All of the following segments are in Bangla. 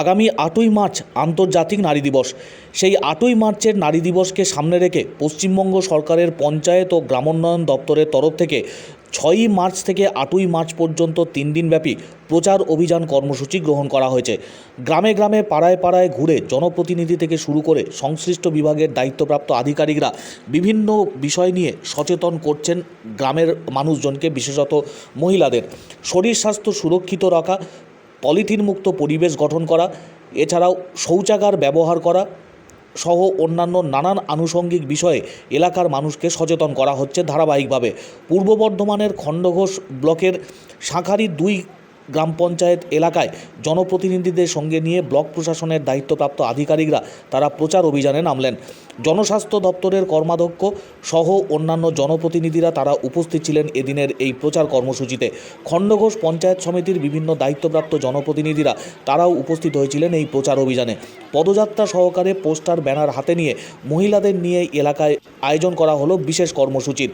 আগামী আটই মার্চ আন্তর্জাতিক নারী দিবস। সেই আটই মার্চের নারী দিবসকে সামনে রেখে পশ্চিমবঙ্গ সরকারের পঞ্চায়েত ও গ্রামোন্নয়ন দপ্তরের তরফ থেকে ছয়ই মার্চ থেকে আটই মার্চ পর্যন্ত তিন দিনব্যাপী প্রচার অভিযান কর্মসূচি গ্রহণ করা হয়েছে। গ্রামে গ্রামে, পাড়ায় পাড়ায় ঘুরে জনপ্রতিনিধি থেকে শুরু করে সংশ্লিষ্ট বিভাগের দায়িত্বপ্রাপ্ত আধিকারিকরা বিভিন্ন বিষয় নিয়ে সচেতন করছেন গ্রামের মানুষজনকে, বিশেষত মহিলাদের। শরীর স্বাস্থ্য সুরক্ষিত রাখা পলিথিন মুক্ত পরিবেশ গঠন করা, এছাড়াও শৌচাগার ব্যবহার করা সহ অন্যান্য নানান আনুষঙ্গিক বিষয়ে এলাকার মানুষকে সচেতন করা হচ্ছে ধারাবাহিকভাবে। পূর্ব বর্ধমানের খণ্ডঘোষ ব্লকের শাঁখারি দুই গ্রাম পঞ্চায়েত এলাকায় জনপ্রতিনিধিদের সঙ্গে নিয়ে ব্লক প্রশাসনের দায়িত্বপ্রাপ্ত আধিকারিকরা তারা প্রচার অভিযানে নামলেন। জনস্বাস্থ্য দপ্তরের কর্মাধ্যক্ষ সহ অন্যান্য জনপ্রতিনিধিরা তারা উপস্থিত ছিলেন এদিনের এই প্রচার কর্মসূচিতে। খণ্ডঘোষ পঞ্চায়েত সমিতির বিভিন্ন দায়িত্বপ্রাপ্ত জনপ্রতিনিধিরা তারাও উপস্থিত হয়েছিলেন এই প্রচার অভিযানে। পদযাত্রা সহকারে পোস্টার, ব্যানার হাতে নিয়ে মহিলাদের নিয়ে এলাকায় আয়োজন করা হলো বিশেষ কর্মসূচির।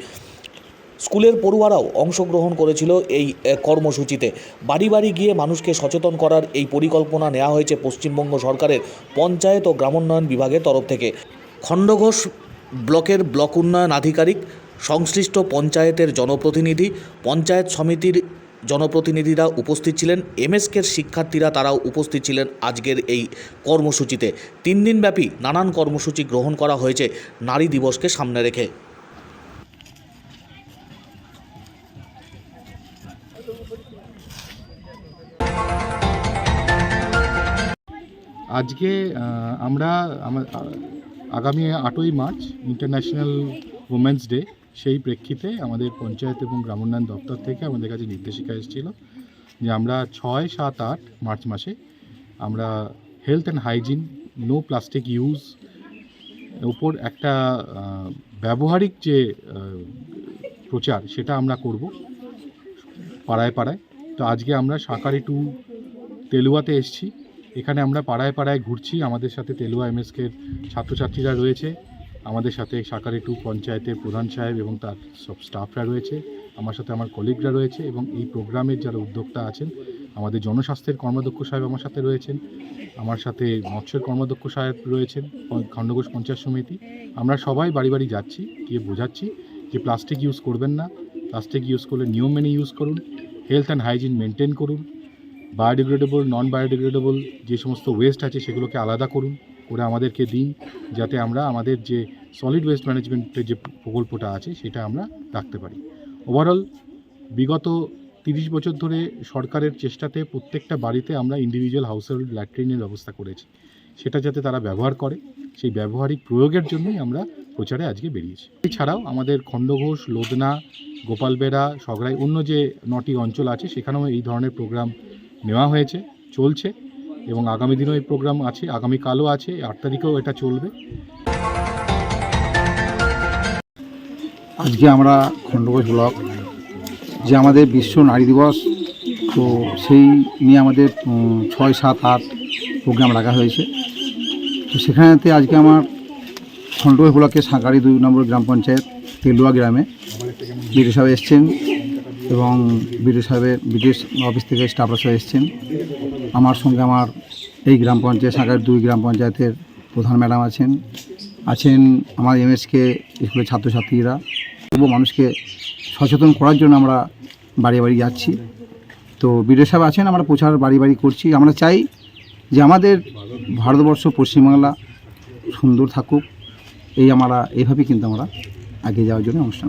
স্কুলের পড়ুয়ারাও অংশগ্রহণ করেছিল এই কর্মসূচিতে। বাড়ি বাড়ি গিয়ে মানুষকে সচেতন করার এই পরিকল্পনা নেওয়া হয়েছে পশ্চিমবঙ্গ সরকারের পঞ্চায়েত ও গ্রামোন্নয়ন বিভাগের তরফ থেকে। খণ্ডঘোষ ব্লকের ব্লক উন্নয়ন আধিকারিক, সংশ্লিষ্ট পঞ্চায়েতের জনপ্রতিনিধি, পঞ্চায়েত সমিতির জনপ্রতিনিধিরা উপস্থিত ছিলেন। এমএসকের শিক্ষার্থীরা তারাও উপস্থিত ছিলেন আজকের এই কর্মসূচিতে। তিন দিনব্যাপী নানান কর্মসূচি গ্রহণ করা হয়েছে। নারী দিবসকে সামনে রেখে। আজকে আমরা, আমা- আগামী আটই মার্চ ইন্টারন্যাশনাল উমেন্স ডে সেই প্রেক্ষিতে আমাদের পঞ্চায়েত এবং গ্রামোন্নয়ন দপ্তর থেকে আমাদের কাছে নির্দেশিকা এসেছিল যে আমরা ছয়, সাত, আট মার্চ মাসে আমরা health and hygiene no plastic use ওপর একটা ব্যবহারিক যে প্রচার, সেটা আমরা করব। পাড়ায় পাড়ায়। তো আজকে আমরা সাঁকারি টু তেলুয়াতে এসছি। এখানে আমরা পাড়ায় পাড়ায় ঘুরছি। আমাদের সাথে তেলুয়া এমএসকের ছাত্রছাত্রীরা রয়েছে। আমাদের সাথে সাকারি টু পঞ্চায়েতের প্রধান সাহেব এবং তার সব স্টাফরা রয়েছে। আমার সাথে আমার কলিগরা রয়েছে এবং এই প্রোগ্রামের যারা উদ্যোক্তা আছেন, আমাদের জনস্বাস্থ্যের কর্মাধ্যক্ষ সাহেব আমার সাথে রয়েছেন। আমার সাথে মৎস্যের কর্মাধ্যক্ষ সাহেব রয়েছেন খণ্ডঘোষ পঞ্চায়েত সমিতি। আমরা সবাই বাড়ি বাড়ি যাচ্ছি, গিয়ে বোঝাচ্ছি যে প্লাস্টিক ইউজ করবেন না। প্লাস্টিক ইউজ করলে নিয়ম মেনে ইউজ করুন হেলথ অ্যান্ড হাইজিন মেনটেন করুন বায়োডিগ্রেডেবল নন বায়োডিগ্রেডেবল যে সমস্ত ওয়েস্ট আছে সেগুলোকে আলাদা করুন, করে আমাদেরকে দিন, যাতে আমরা আমাদের যে সলিড ওয়েস্ট ম্যানেজমেন্টের যে প্রকল্পটা আছে সেটা আমরা রাখতে পারি। ওভারঅল বিগত তিরিশ বছর ধরে সরকারের চেষ্টাতে প্রত্যেকটা বাড়িতে আমরা ইন্ডিভিজুয়াল হাউসহোল্ড ল্যাট্রিনের ব্যবস্থা করেছি। সেটা যাতে তারা ব্যবহার করে, সেই ব্যবহারিক প্রয়োগের জন্যই আমরা প্রচারে আজকে বেরিয়েছি। এছাড়াও আমাদের খণ্ডঘোষ, লোদনা গোপালবেড়া সগড়াই, অন্য যে নটি অঞ্চল আছে, সেখানেও এই ধরনের প্রোগ্রাম নেওয়া হয়েছে, চলছে এবং আগামী দিনেও এই প্রোগ্রাম আছে, আগামীকালও আছে, আট তারিখেও এটা চলবে। আজকে আমরা খণ্ডঘোষ ব্লক, যে আমাদের বিশ্ব নারী দিবস, তো সেই নিয়ে আমাদের ছয়, সাত, আট প্রোগ্রাম রাখা হয়েছে। তো সেখানেতে আজকে আমার খণ্ডঘোষ ব্লকের সাঁকারি দুই নম্বর গ্রাম পঞ্চায়েত, তেলুয়া গ্রামে বিডিও সাহেব এসছেন এবং বিডিও সাহেবের বিডিও অফিস থেকে স্টাফরা সব এসছেন। আমার সঙ্গে আমার এই গ্রাম পঞ্চায়েত সাঁকারি দুই গ্রাম পঞ্চায়েতের প্রধান ম্যাডাম আছেন। আছেন আমার এমএসকে, স্কুলের ছাত্রছাত্রীরা। তবু মানুষকে সচেতন করার জন্য আমরা বাড়ি বাড়ি যাচ্ছি। তো বিডিও সাহেব আছেন, আমরা প্রচার বাড়ি বাড়ি করছি। আমরা চাই যে আমাদের ভারতবর্ষ, পশ্চিমবাংলা সুন্দর থাকুক, এই আমরা এইভাবেই কিন্তু আমরা আগে যাওয়ার জন্য অনুষ্ঠান